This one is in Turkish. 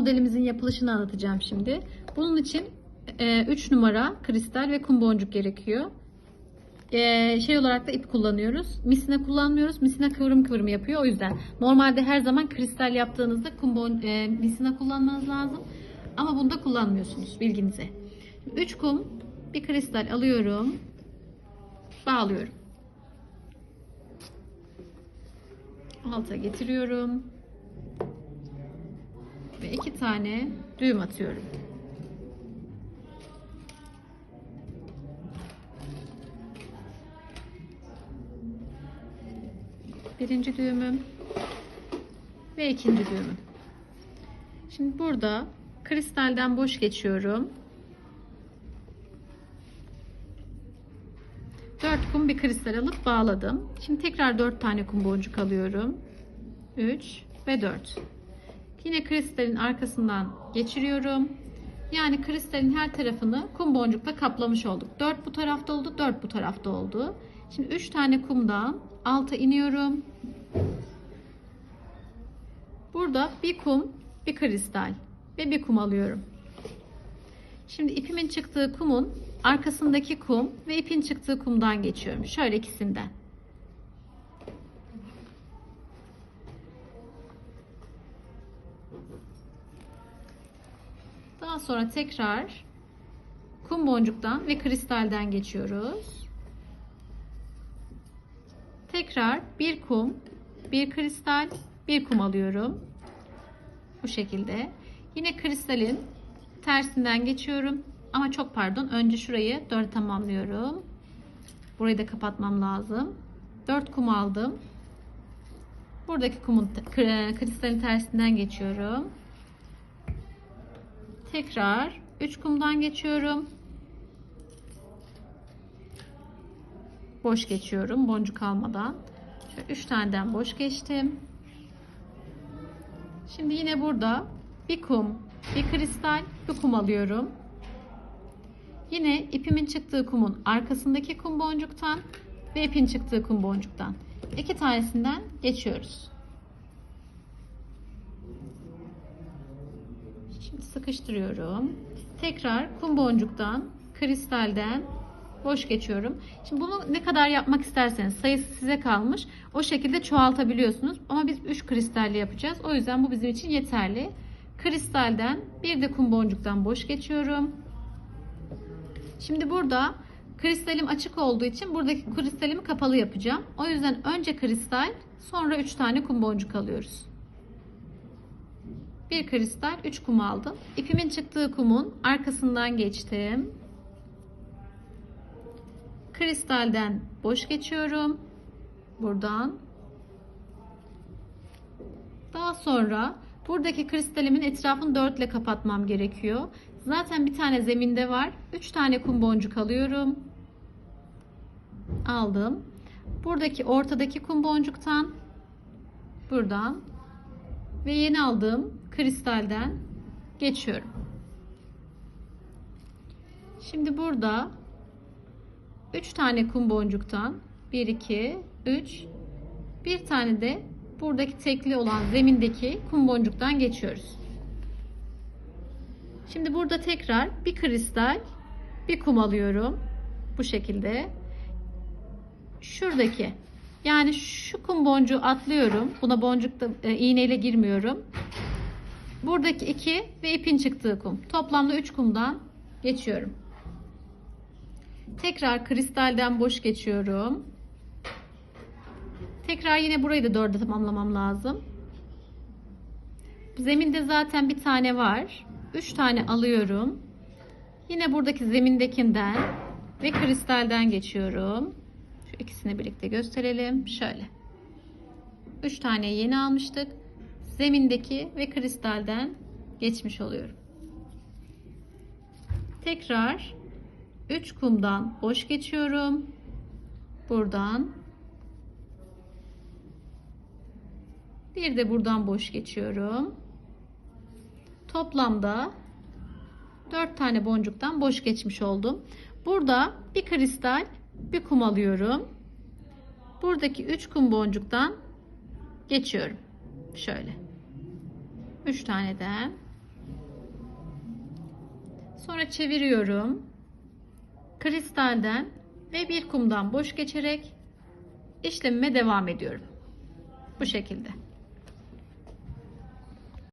modelimizin yapılışını anlatacağım şimdi. Bunun için 3 numara kristal ve kum boncuk gerekiyor. E, şey olarak da ip kullanıyoruz. Misine kullanmıyoruz. Misine kıvrım kıvrım yapıyor. O yüzden normalde her zaman kristal yaptığınızda kum bon, e, misine kullanmanız lazım. Ama bunda kullanmıyorsunuz bilginize. 3 kum, bir kristal alıyorum. Bağlıyorum. Alta getiriyorum. Ve iki tane düğüm atıyorum. Birinci düğümüm ve ikinci düğümüm. Şimdi burada kristalden boş geçiyorum. 4 kum bir kristal alıp bağladım. Şimdi tekrar 4 tane kum boncuk alıyorum. 3 ve 4. Yine kristalin arkasından geçiriyorum. Yani kristalin her tarafını kum boncukla kaplamış olduk. 4 bu tarafta oldu, 4 bu tarafta oldu. Şimdi 3 tane kumdan alta iniyorum. Burada bir kum, bir kristal ve bir kum alıyorum. Şimdi ipimin çıktığı kumun arkasındaki kum ve ipin çıktığı kumdan geçiyorum. Şöyle ikisinden. Daha sonra tekrar kum boncuktan ve kristalden geçiyoruz. Tekrar bir kum, bir kristal, bir kum alıyorum. Bu şekilde. Yine kristalin tersinden geçiyorum. Ama çok pardon. Önce şurayı 4 tamamlıyorum. Burayı da kapatmam lazım. 4 kum aldım. Buradaki kumun kristalin tersinden geçiyorum. Tekrar 3 kumdan geçiyorum. Boş geçiyorum boncuk almadan. Şöyle 3 taneden boş geçtim. Şimdi yine burada bir kum, bir kristal, bir kum alıyorum. Yine ipimin çıktığı kumun arkasındaki kum boncuktan ve ipin çıktığı kum boncuktan iki tanesinden geçiyoruz. Şimdi sıkıştırıyorum. Tekrar kum boncuktan, kristalden boş geçiyorum. Şimdi bunu ne kadar yapmak isterseniz sayısı size kalmış. O şekilde çoğaltabiliyorsunuz. Ama biz 3 kristalli yapacağız. O yüzden bu bizim için yeterli. Kristalden bir de kum boncuktan boş geçiyorum. Şimdi burada kristalim açık olduğu için buradaki kristalimi kapalı yapacağım. O yüzden önce kristal sonra 3 tane kum boncuk alıyoruz. Bir kristal 3 kum aldım. İpimin çıktığı kumun arkasından geçtim. Kristalden boş geçiyorum. Buradan. Daha sonra buradaki kristalimin etrafını 4 ile kapatmam gerekiyor. Zaten bir tane zeminde var. 3 tane kum boncuk alıyorum. Aldım. Buradaki ortadaki kum boncuktan buradan ve yeni aldığım kristalden geçiyorum. Şimdi burada 3 tane kum boncuktan 1 2 3 bir tane de buradaki tekli olan zemindeki kum boncuktan geçiyoruz. Şimdi burada tekrar bir kristal, bir kum alıyorum. Bu şekilde. Şuradaki yani şu kum boncuğu atlıyorum. Buna boncukta e, iğneyle girmiyorum. Buradaki iki ve ipin çıktığı kum. Toplamda 3 kumdan geçiyorum. Tekrar kristalden boş geçiyorum. Tekrar yine burayı da dörde tamamlamam lazım. Zeminde zaten bir tane var. 3 tane alıyorum. Yine buradaki zemindekinden ve kristalden geçiyorum. Şu ikisini birlikte gösterelim. Şöyle. 3 tane yeni almıştık. Zemindeki ve kristalden geçmiş oluyorum. Tekrar 3 kumdan boş geçiyorum. Buradan. Bir de buradan boş geçiyorum. Toplamda 4 tane boncuktan boş geçmiş oldum. Burada bir kristal, bir kum alıyorum. Buradaki 3 kum boncuktan geçiyorum. Şöyle. 3 tane taneden. Sonra çeviriyorum. Kristalden ve bir kumdan boş geçerek işlemime devam ediyorum. Bu şekilde.